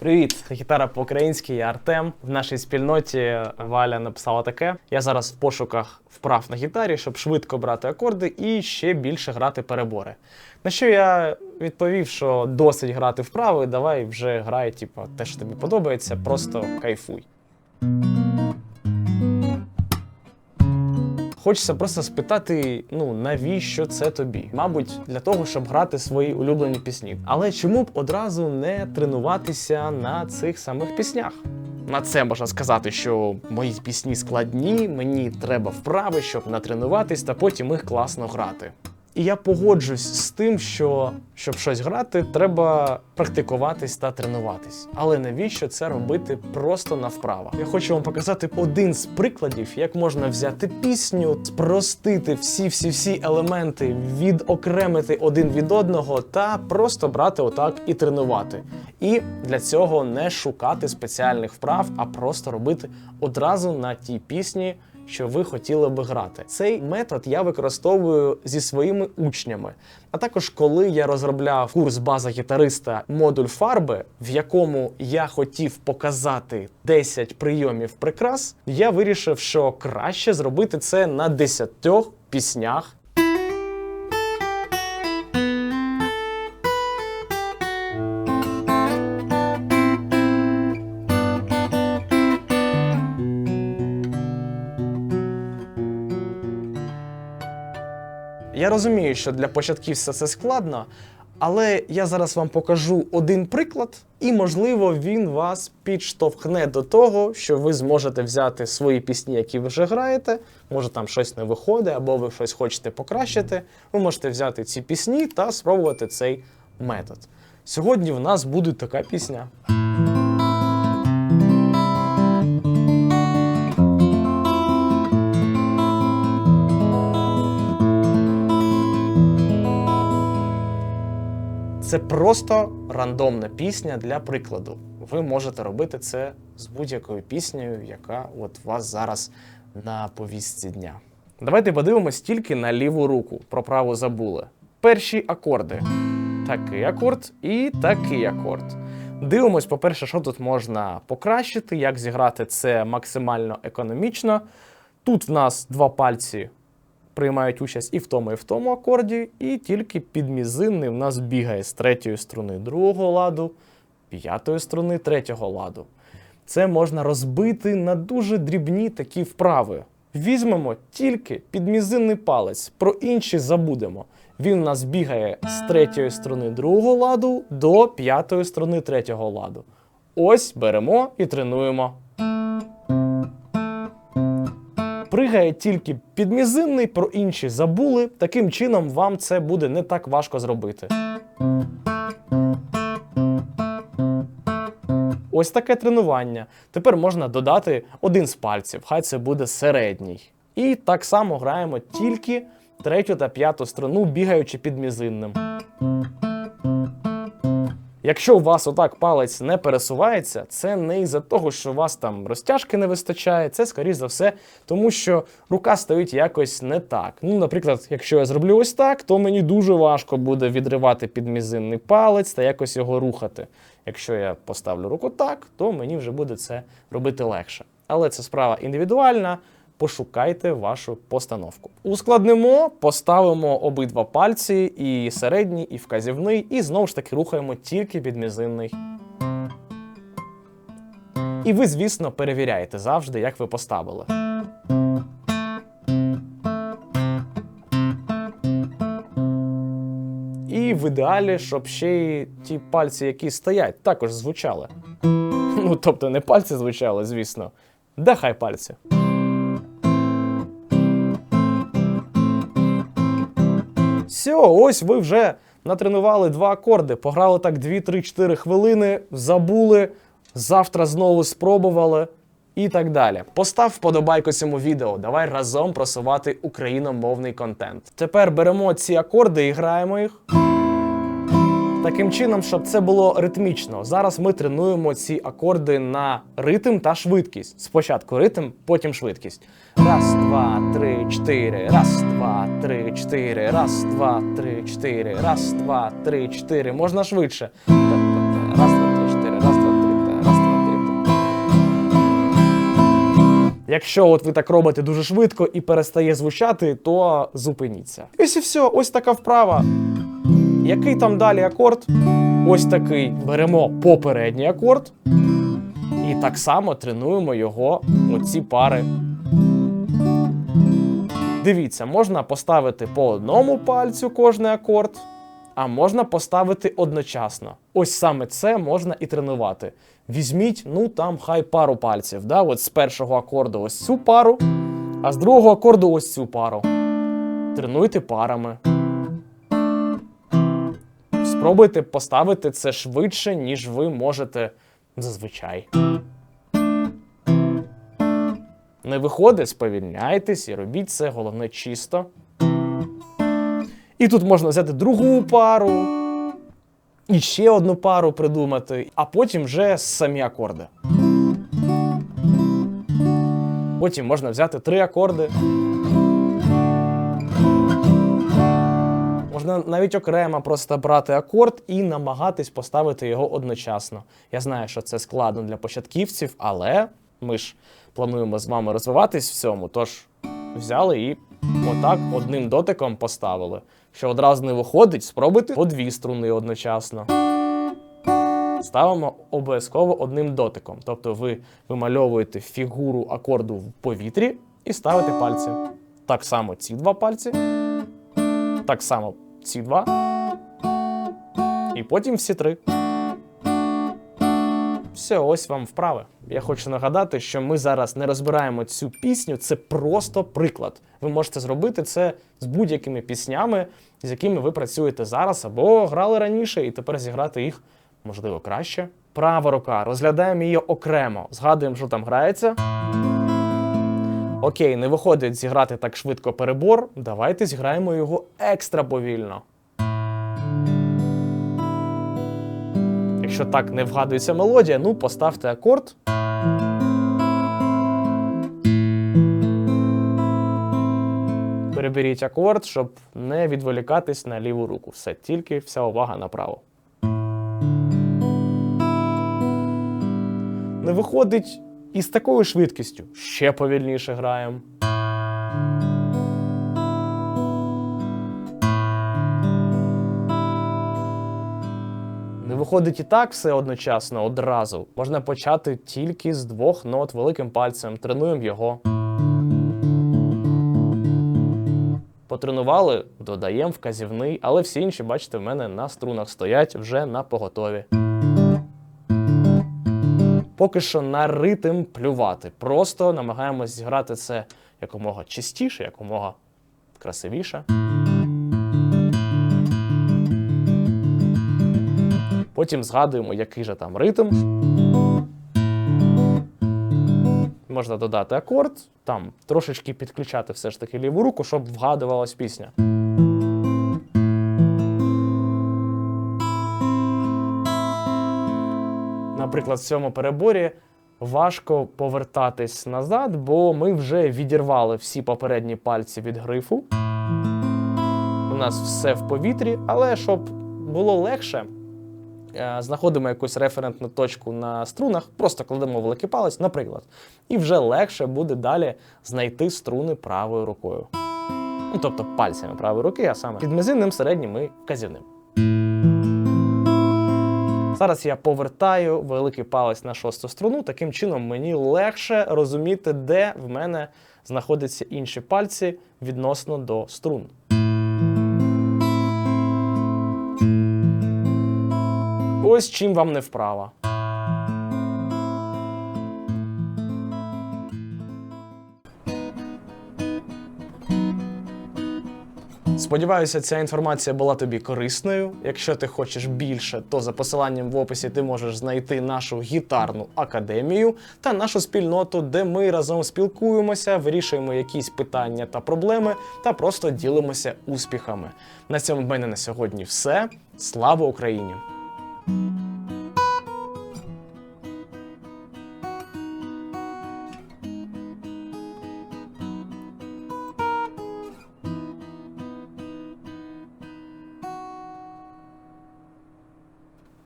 Привіт, гітара по-українськи, я Артем. В нашій спільноті Валя написала таке. Я зараз в пошуках вправ на гітарі, щоб швидко брати акорди і ще більше грати перебори. На що я відповів, що досить грати вправи, давай вже грай, типу, те, що тобі подобається, просто кайфуй. Хочеться просто спитати, ну навіщо це тобі? Мабуть, для того, щоб грати свої улюблені пісні. Але чому б одразу не тренуватися на цих самих піснях? На це можна сказати, що мої пісні складні, мені треба вправи, щоб натренуватись, та потім їх класно грати. І я погоджуюсь з тим, що щоб щось грати, треба практикуватись та тренуватись. Але навіщо це робити просто на вправах? Я хочу вам показати один з прикладів, як можна взяти пісню, спростити всі-всі-всі елементи, відокремити один від одного та просто брати отак і тренувати. І для цього не шукати спеціальних вправ, а просто робити одразу на тій пісні що ви хотіли би грати. Цей метод я використовую зі своїми учнями. А також коли я розробляв курс база гітариста модуль фарби, в якому я хотів показати 10 прийомів прикрас, я вирішив, що краще зробити це на 10 піснях. Я розумію, що для початківця це складно, але я зараз вам покажу один приклад, і, можливо, він вас підштовхне до того, що ви зможете взяти свої пісні, які ви вже граєте. Може там щось не виходить, або ви щось хочете покращити. Ви можете взяти ці пісні та спробувати цей метод. Сьогодні в нас буде така пісня. Це просто рандомна пісня для прикладу. Ви можете робити це з будь-якою піснею, яка от вас зараз на повістці дня. Давайте подивимось тільки на ліву руку. Про праву забули. Перші акорди. Такий акорд і такий акорд. Дивимось, по-перше, що тут можна покращити, як зіграти це максимально економічно. Тут в нас два пальці приймають участь і в тому, і в тому акорді, і тільки підмізинний в нас бігає з третьої струни другого ладу, п'ятої струни третього ладу. Це можна розбити на дуже дрібні такі вправи. Візьмемо тільки підмізинний палець, про інші забудемо. Він у нас бігає з третьої струни другого ладу до п'ятої струни третього ладу. Ось беремо і тренуємо пригає тільки підмізинний, про інші забули. Таким чином, вам це буде не так важко зробити. Ось таке тренування. Тепер можна додати один з пальців, хай це буде середній. І так само граємо тільки третю та п'яту струну, бігаючи під мізинним. Якщо у вас отак палець не пересувається, це не із-за того, що у вас там розтяжки не вистачає, це скоріш за все, тому що рука стоїть якось не так. Ну, наприклад, якщо я зроблю ось так, то мені дуже важко буде відривати підмізинний палець та якось його рухати. Якщо я поставлю руку так, то мені вже буде це робити легше. Але це справа індивідуальна пошукайте вашу постановку. Ускладнимо, поставимо обидва пальці, і середній, і вказівний, і знову ж таки рухаємо тільки підмізинний. І ви, звісно, перевіряєте завжди, як ви поставили. І в ідеалі, щоб ще й ті пальці, які стоять, також звучали. Ну, тобто не пальці звучали, звісно. Да хай пальці. Все, ось ви вже натренували два акорди, пограли так 2-3-4 хвилини, забули, завтра знову спробували і так далі. Постав вподобайку цьому відео, давай разом просувати україномовний контент. Тепер беремо ці акорди і граємо їх. Таким чином, щоб це було ритмічно. Зараз ми тренуємо ці акорди на ритм та швидкість. Спочатку ритм, потім швидкість. Раз, два, три, чотири. Раз, два, три, чотири. Раз, два, три, чотири. Раз, два, три, чотири. Можна швидше. Раз, два, чотири. Раз, два, три, раз, два, три. Якщо от ви так робите дуже швидко і перестає звучати, то зупиніться. Ось і все. Ось така вправа. Який там далі акорд? Ось такий. Беремо попередній акорд. І так само тренуємо його оці пари. Дивіться, можна поставити по одному пальцю кожний акорд, а можна поставити одночасно. Ось саме це можна і тренувати. Візьміть, ну там хай пару пальців. Да? От з першого акорду ось цю пару, а з другого акорду ось цю пару. Тренуйте парами. Спробуйте поставити це швидше, ніж ви можете зазвичай. Не виходить, сповільняйтесь і робіть це, головне чисто. І тут можна взяти другу пару, і ще одну пару придумати, а потім вже самі акорди. Потім можна взяти три акорди. Можна навіть окремо просто брати акорд і намагатись поставити його одночасно. Я знаю, що це складно для початківців, але ми ж плануємо з вами розвиватись в цьому. Тож взяли і отак одним дотиком поставили. Що одразу не виходить, спробуйте по дві струни одночасно. Ставимо обов'язково одним дотиком. Тобто ви вимальовуєте фігуру акорду в повітрі і ставите пальці. Так само ці два пальці. Так само ці два. І потім всі три. Все, ось вам вправи. Я хочу нагадати, що ми зараз не розбираємо цю пісню, це просто приклад. Ви можете зробити це з будь-якими піснями, з якими ви працюєте зараз, або грали раніше, і тепер зіграти їх можливо краще. Права рука, розглядаємо її окремо, згадуємо, що там грається. Окей, не виходить зіграти так швидко перебор. Давайте зіграємо його екстра повільно. Якщо так не вгадується мелодія, ну поставте акорд. Переберіть акорд, щоб не відволікатись на ліву руку. Все, тільки вся увага направо. Не виходить і з такою швидкістю. Ще повільніше граємо. Не виходить і так все одночасно, одразу. Можна почати тільки з двох нот великим пальцем. Тренуємо його. Потренували, додаємо вказівний, але всі інші, бачите, в мене на струнах стоять вже на поготові. Поки що на ритм плювати. Просто намагаємось зіграти це якомога чистіше, якомога красивіше. Потім згадуємо, який же там ритм. Можна додати акорд, там трошечки підключати все ж таки ліву руку, щоб вгадувалась пісня. Наприклад, в цьому переборі важко повертатись назад, бо ми вже відірвали всі попередні пальці від грифу. У нас все в повітрі, але щоб було легше, е, знаходимо якусь референтну точку на струнах, просто кладемо великий палець, наприклад, і вже легше буде далі знайти струни правою рукою. Ну, тобто пальцями правої руки, а саме під підмизинним, середнім і вказівним. Зараз я повертаю великий палець на шосту струну. Таким чином мені легше розуміти, де в мене знаходяться інші пальці відносно до струн. Ось чим вам не вправа. Сподіваюся, ця інформація була тобі корисною. Якщо ти хочеш більше, то за посиланням в описі ти можеш знайти нашу гітарну академію та нашу спільноту, де ми разом спілкуємося, вирішуємо якісь питання та проблеми та просто ділимося успіхами. На цьому в мене на сьогодні все. Слава Україні!